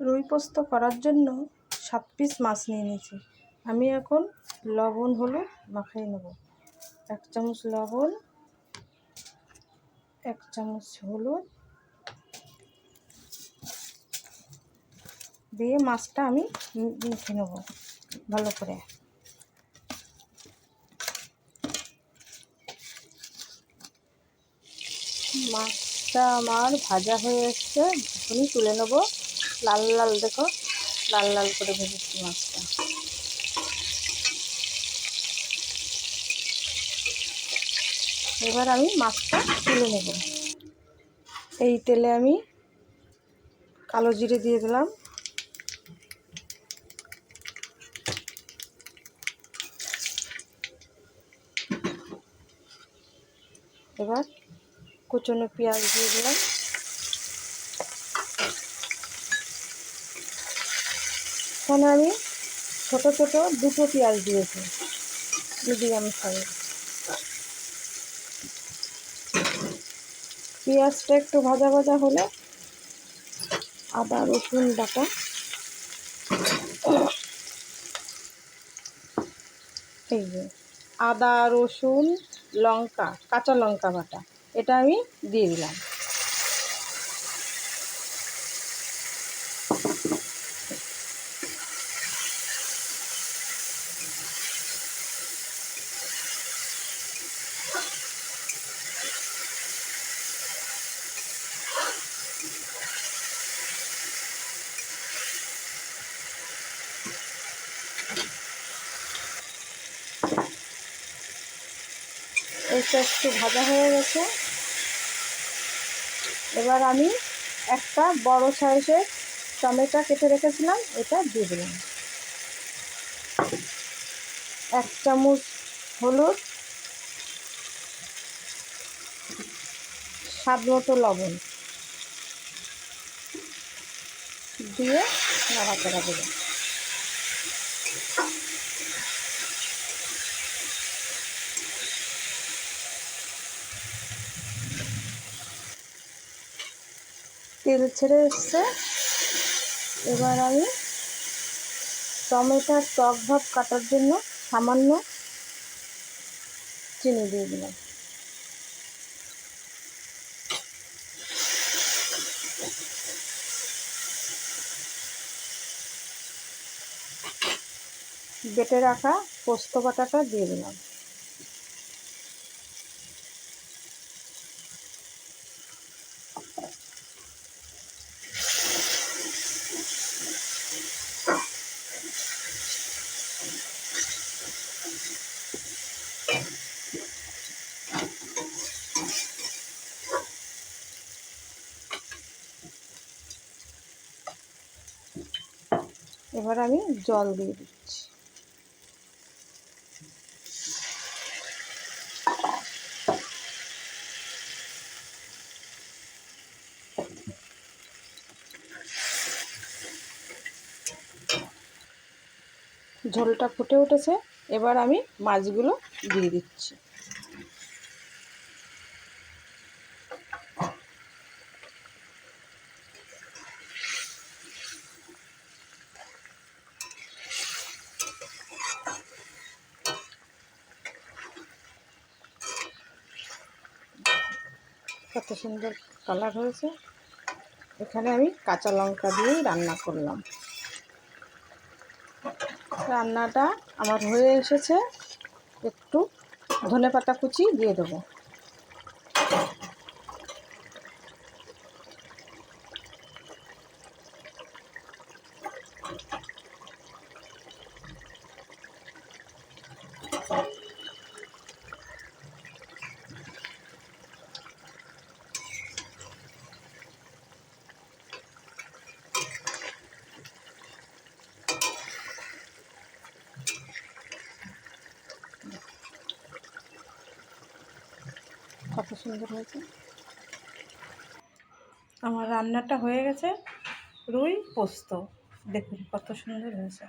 রুই পোস্ত করার জন্য সাত পিস মাছ নিয়ে নিয়েছি। আমি এখন লবণ, হলুদ মাখিয়ে নেব। এক চামচ লবণ, এক চামচ হলুদ দিয়ে মাছটা আমি মেখে নেব ভালো করে। মাছটা আমার ভাজা হয়ে এসছে। তুলে নেব। লাল লাল দেখো, লাল লাল করে ভেজেছি মাছটা। এবার আমি মাছটা তুলে নেব। এই তেলে আমি কালো জিরে দিয়ে দিলাম। এবার কুচনো পেঁয়াজ দিয়ে দিলাম। এখানে আমি ছোট ছোট দুটো পেঁয়াজ দিয়েছি মিডিয়াম সাইজ পেঁয়াজটা একটু ভাজা ভাজা হলে আদা, রসুন, বাটা। এই যে, আদা, রসুন, লঙ্কা, কাঁচা লঙ্কা বাটা, এটা আমি দিয়ে দিলাম। এইটা একটু ভাজা হয়ে গেছে। এবার আমি একটা বড় সাইজের টমেটো কেটে রেখেছিলাম, এটা দিয়ে দিলাম। এক চামচ হলুদ, স্বাদ মতো লবণ দিয়ে নাড়াচাড়া দেবো তেল ছেড়ে এসছে। এবার আমি টমেটোর টক ভাব কাটার জন্য সামান্য চিনি দিয়ে দিলাম। বেটে রাখা পোস্ত বাটাটা দিয়ে দিলাম। এবার আমি জল দিয়ে দিচ্ছি। ঝোলটা ফুটে উঠেছে এবার আমি মাছগুলো দিয়ে দিচ্ছি। কত সুন্দর কালার হয়েছে। এখানে আমি কাঁচা লঙ্কা দিয়েই রান্না করলাম। রান্নাটা আমার হয়ে এসেছে। একটু ধনে পাতা কুচি দিয়ে দেবো। কত সুন্দর হয়েছে। আমার রান্নাটা হয়ে গেছে রুই পোস্ত। দেখুন কত সুন্দর হয়েছে।